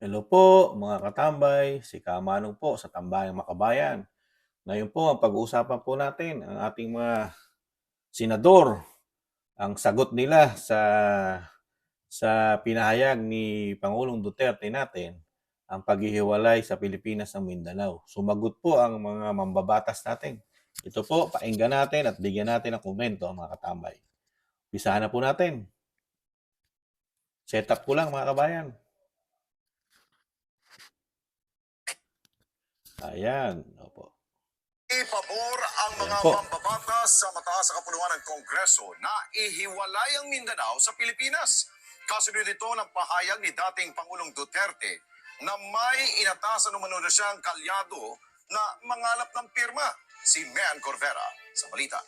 Hello po mga katambay, si Kamanong po sa Tambayang Makabayan. Ngayon po ang pag-uusapan po natin ang ating mga senador, ang sagot nila sa sa pinahayag ni Pangulong Duterte natin ang paghihiwalay sa Pilipinas ng Mindanao. Sumagot po ang mga mambabatas natin. Ito po, painggan natin at bigyan natin ng komento mga katambay. Pisahan na po natin. Setup ko lang mga kabayan. Ayan. Opo. Ipabor ang mga Ayan po. mambabatas sa mataas na kapulungan ng Kongreso na ihiwalay ang Mindanao sa Pilipinas. Kasunod ito ng pahayag ni dating Pangulong Duterte na may inatasan umano na siyang kalyado na mangalap ng pirma, si Mean Corvera. Sa balita.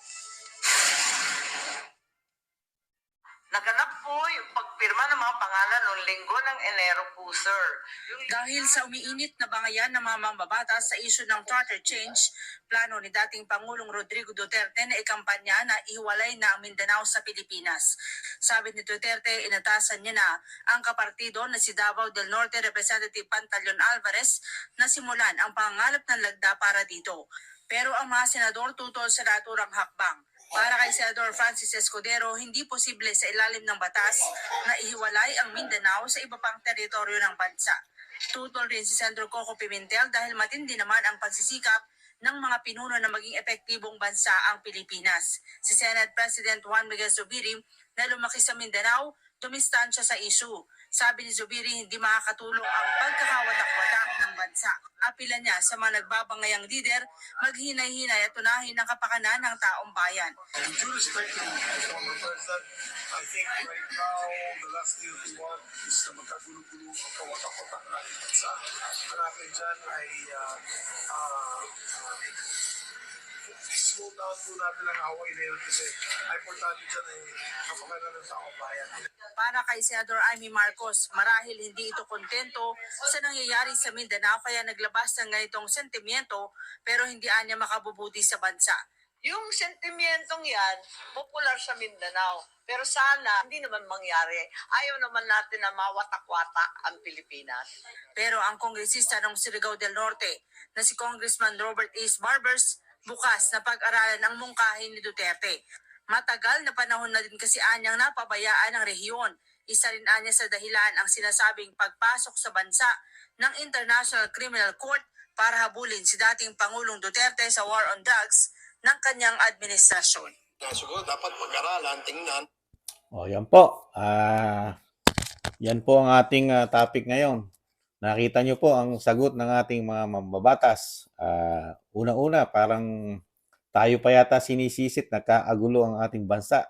Naganap po yung pagpirma ng mga pangalan noong linggo ng Enero po, sir. Yung Dahil sa umiinit na bangayan ng mga mambabatas sa isyu ng charter change, plano ni dating Pangulong Rodrigo Duterte na ikampanya na ihiwalay na ang Mindanao sa Pilipinas. Sabi ni Duterte, inatasan niya na ang kapartido na si Davao del Norte Representative Pantaleon Alvarez na simulan ang pangalap ng lagda para dito. Pero ang mga senador tutol sa naturang hakbang. Para kay Senador Francis Escudero, hindi posible sa ilalim ng batas na ihiwalay ang Mindanao sa iba pang teritoryo ng bansa. Tutol rin si Sandro Coco Pimentel dahil matindi naman ang pagsisikap ng mga pinuno na maging epektibong bansa ang Pilipinas. Si Senate President Juan Miguel Zubiri na lumaki sa Mindanao, dumistansya sa isu. Sabi ni Zubiri, hindi makakatulong ang pagkakawatak-watak ng bansa. Apila niya sa mga nagbabangayang lider, maghinay-hinay at tunahin ang kapakanan ng taong bayan. With due respect to the former president, I think right now the last thing we want is na magkagulo-gulo ang kawatak-watak ng ating bansa. Ang akin dyan ay uh, uh, slow down po natin ang away na yun kasi ang importante dyan ay kapakanan ng taong bayan. Para kay Senador Amy Marcos, marahil hindi ito kontento sa nangyayari sa Mindanao kaya naglabas ng ganitong sentimiento pero hindi anya makabubuti sa bansa. yung sentimentong yan, popular sa Mindanao. Pero sana, hindi naman mangyari. Ayaw naman natin na mawatak-watak ang Pilipinas. Pero ang kongresista ng Surigao del Norte na si Congressman Robert Ace Barbers bukas na pag-aralan ang mungkahin ni Duterte. Matagal na panahon na din kasi anyang napabayaan ng rehiyon. Isa rin anya sa dahilan ang sinasabing pagpasok sa bansa ng International Criminal Court para habulin si dating Pangulong Duterte sa war on drugs ng kanyang administrasyon. Siguro dapat pag-aralan, tingnan, O, yan po. Ah, yan po ang ating ah, topic ngayon. Nakita nyo po ang sagot ng ating mga mambabatas. Ah, una-una, parang tayo pa yata sinisisit, nagkaagulo ang ating bansa.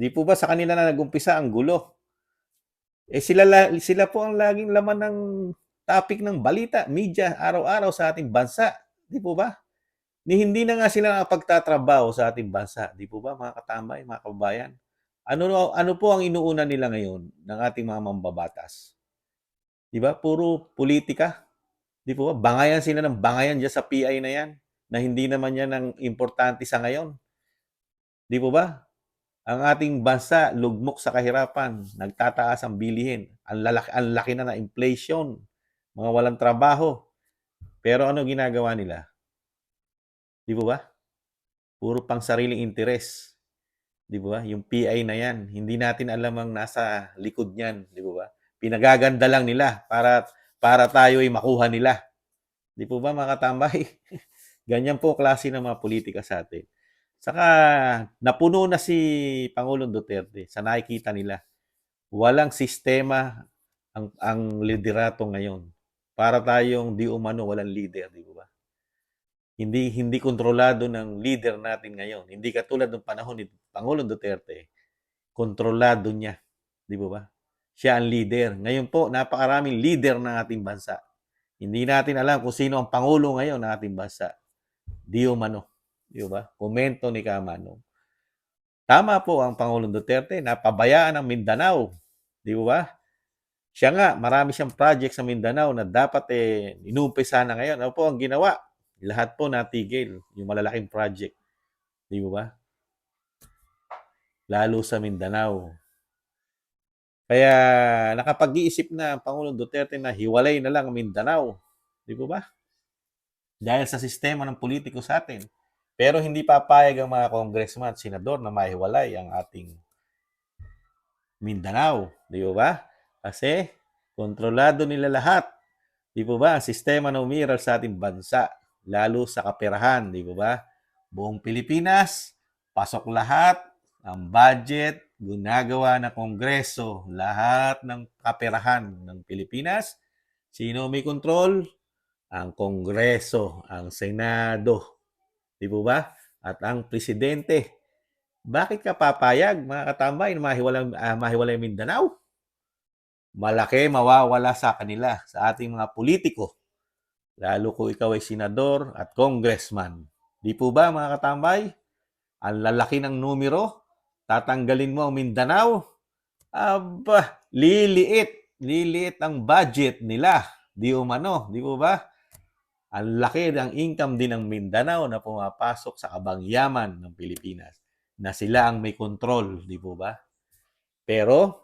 Di po ba sa kanila na nagumpisa ang gulo? Eh sila, la- sila po ang laging laman ng topic ng balita, media, araw-araw sa ating bansa. Di po ba? Ni hindi na nga sila nakapagtatrabaho sa ating bansa. Di po ba mga katambay, mga kababayan? Ano ano po ang inuuna nila ngayon ng ating mga mambabatas? 'Di ba? Puro politika. 'Di po ba? Bangayan sila ng bangayan diyan sa PI na 'yan na hindi naman 'yan ang importante sa ngayon. 'Di po ba? Ang ating bansa lugmok sa kahirapan, nagtataas ang bilihin. Ang lalaki, ang laki na na inflation, mga walang trabaho. Pero ano ginagawa nila? 'Di po ba? Puro pang sariling interes. 'Di ba? Yung PI na 'yan, hindi natin alam ang nasa likod niyan, 'di ba? Pinagaganda lang nila para para tayo ay makuha nila. 'Di po ba mga katambay? Ganyan po klase ng mga politika sa atin. Saka napuno na si Pangulong Duterte sa nakikita nila. Walang sistema ang ang liderato ngayon. Para tayong di umano walang leader, di ba? Hindi hindi kontrolado ng leader natin ngayon. Hindi katulad ng panahon ni Pangulong Duterte. Kontrolado niya, di ba ba? Siya ang leader. Ngayon po, napakaraming leader ng ating bansa. Hindi natin alam kung sino ang pangulo ngayon ng ating bansa. Di umano, di ba? Komento ni Kamano. Tama po ang Pangulong Duterte, napabayaan ang Mindanao. Di ba? Siya nga, marami siyang project sa Mindanao na dapat eh, inumpisa na ngayon. Ano po ang ginawa? Lahat po natigil, yung malalaking project. Di ba? Lalo sa Mindanao. Kaya nakapag-iisip na ang Pangulong Duterte na hiwalay na lang ang Mindanao. Di po ba? Dahil sa sistema ng politiko sa atin. Pero hindi papayag ang mga congressman at senador na mahiwalay ang ating Mindanao. Di po ba? Kasi kontrolado nila lahat. Di po ba? Ang sistema na umiral sa ating bansa. Lalo sa kaperahan. Di po ba? Buong Pilipinas, pasok lahat. Ang budget, ginagawa ng Kongreso. Lahat ng kaperahan ng Pilipinas. Sino may control? Ang Kongreso, ang Senado. Di po ba? At ang Presidente. Bakit ka papayag, mga katambay, na mahiwalay, ah, mahiwalay Mindanao? Malaki mawawala sa kanila, sa ating mga politiko. Lalo kung ikaw ay senador at congressman. Di po ba, mga katambay? Ang lalaki ng numero, tatanggalin mo ang Mindanao, aba, liliit. Liliit ang budget nila. Di umano, di po ba? Ang laki ng income din ng Mindanao na pumapasok sa kabangyaman ng Pilipinas na sila ang may control, di po ba? Pero,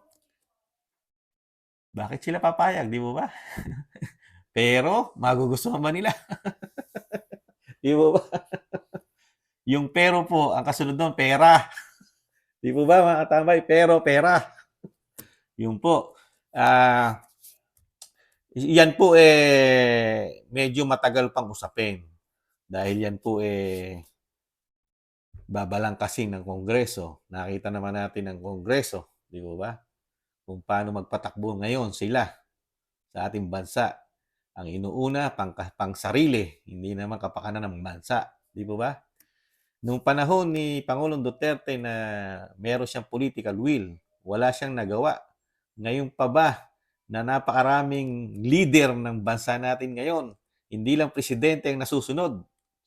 bakit sila papayag, di po ba? pero, magugustuhan ba nila? di po ba? Yung pero po, ang kasunod doon, pera. Di po ba, mga katambay? Pero, pera. Yun po. Ah, yan po eh medyo matagal pang usapin dahil yan po eh babalangkasin ng Kongreso. Nakita naman natin ng Kongreso, di ba ba? Kung paano magpatakbo ngayon sila sa ating bansa. Ang inuuna, pang, pang sarili, hindi naman kapakanan ng bansa. Di ba ba? Nung panahon ni Pangulong Duterte na meron siyang political will, wala siyang nagawa. Ngayon pa ba na napakaraming leader ng bansa natin ngayon. Hindi lang presidente ang nasusunod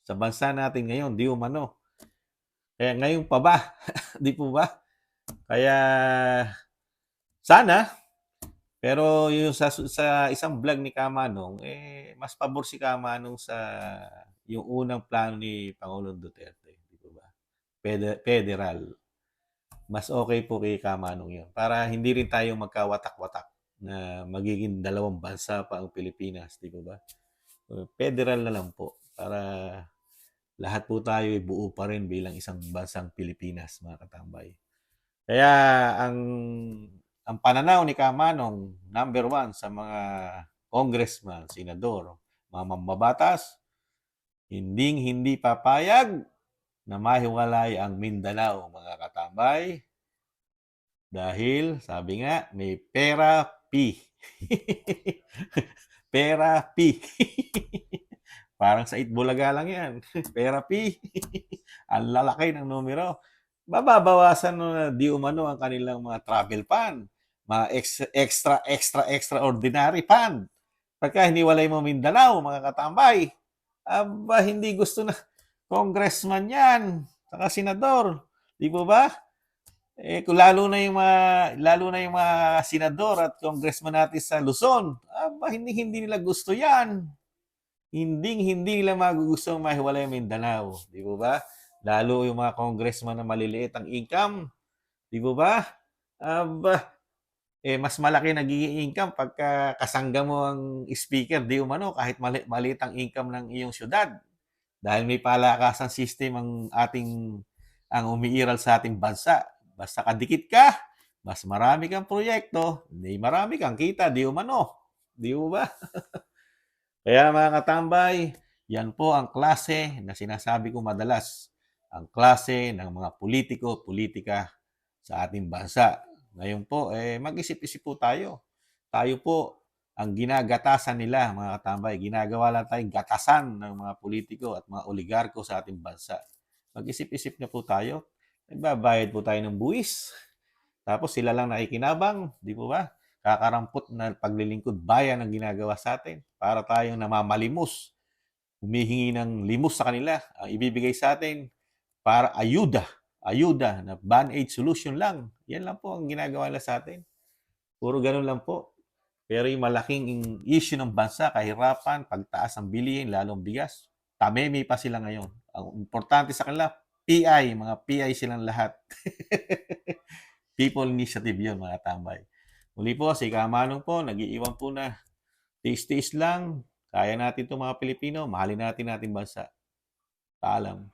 sa bansa natin ngayon, di umano. Kaya ngayon pa ba? di po ba? Kaya sana, pero yung sa, sa isang vlog ni Kamanong, eh, mas pabor si Kamanong sa yung unang plano ni Pangulong Duterte. Di po ba? Fede- Federal. Mas okay po kay Kamanong yun. Para hindi rin tayo magkawatak-watak na magiging dalawang bansa pa ang Pilipinas, di ba ba? Federal na lang po para lahat po tayo ay buo pa rin bilang isang bansang Pilipinas, mga katambay. Kaya ang ang pananaw ni Kamanong, number one sa mga congressman, senador, mga mambabatas, hindi hindi papayag na mahiwalay ang Mindanao, mga katambay. Dahil, sabi nga, may pera P. pera P. Parang sa Itbulaga lang yan. pera P. ang lalaki ng numero. Mababawasan na di umano ang kanilang mga travel fund. Mga ex- extra, extra, extraordinary fund. Pagka hiniwalay mo Mindanao, mga katambay, aba, hindi gusto na congressman yan, saka senador. Di ba ba? Eh, kung lalo na yung mga, lalo na yung mga senador at congressman natin sa Luzon, aba, hindi, hindi nila gusto yan. Hindi, hindi nila magugusto mahiwalay ang Mindanao. Di ba ba? Lalo yung mga congressman na maliliit ang income. Di ba ba? Aba, eh, mas malaki nagiging income pagka kasangga mo ang speaker, di umano, kahit mali, maliit ang income ng iyong syudad. Dahil may palakasan system ang ating, ang umiiral sa ating bansa. Basta kadikit ka, mas marami kang proyekto, hindi marami kang kita, di umano. Di ba? Kaya mga katambay, yan po ang klase na sinasabi ko madalas. Ang klase ng mga politiko, politika sa ating bansa. Ngayon po, eh, mag-isip-isip po tayo. Tayo po, ang ginagatasan nila, mga katambay, ginagawa lang tayong gatasan ng mga politiko at mga oligarko sa ating bansa. Mag-isip-isip na po tayo. Nagbabayad po tayo ng buwis. Tapos sila lang nakikinabang, di po ba? Kakarampot na paglilingkod bayan ang ginagawa sa atin para tayong namamalimos. Humihingi ng limos sa kanila. Ang ibibigay sa atin para ayuda ayuda na band-aid solution lang. Yan lang po ang ginagawa nila sa atin. Puro ganun lang po. Pero yung malaking issue ng bansa, kahirapan, pagtaas ng bilihin, lalong bigas, tamemi pa sila ngayon. Ang importante sa kanila, PI, mga PI silang lahat. People initiative yun, mga tambay. Muli po, si Kamanong po, nag-iiwan po na. Tiis-tiis lang. Kaya natin itong mga Pilipino. Mahalin natin natin bansa. Paalam.